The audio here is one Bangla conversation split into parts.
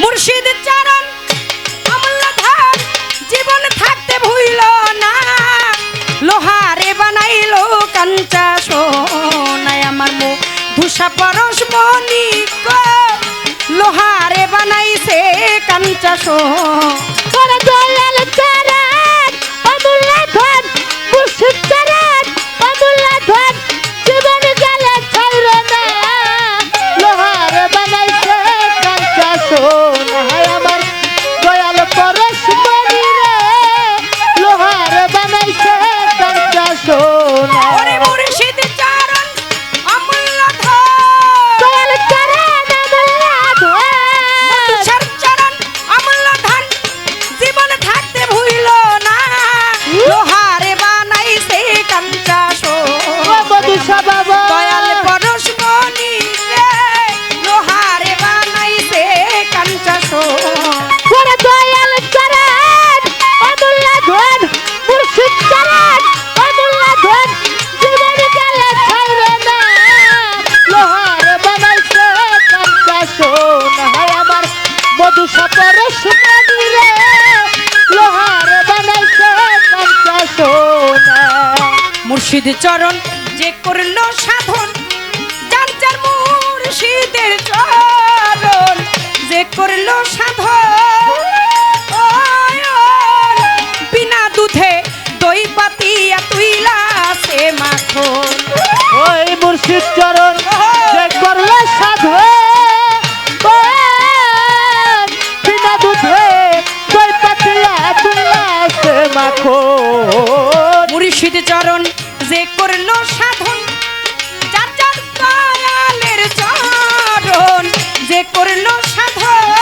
মুর্শিদ চরণ অমূল্যধার জীবন থাকতে ভুইল না। লোহারে বানাইল কাঞ্চা সোনায় আমার মুখ ধূসা পরশ মনিক লোহারে বানাইছে কাঞ্চা সোনা। মুর্শিদ চরণ যে করল সাধন, যার যার মুর্শিদের চরণ, যে করল সাধন। বিনা দুধে দই পাতিয়া তুইলা সে মাখন। ওই মুর্শিদ চরণ সাধন। চাচার দয়ালের চরণ যে করল সাধন।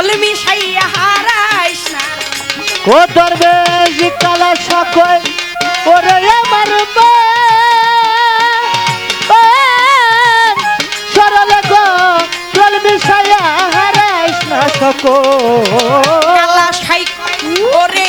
সকল মিশাইয়া হারাইস ও তোর বেশ কালা সকল ওরে আমার মা। সকল কালা সাইকল ওরে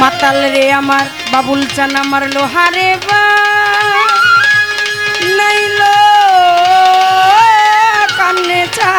মাতাল রে আমার বাবুল চান আমার লোহারে বা। কান্নে চা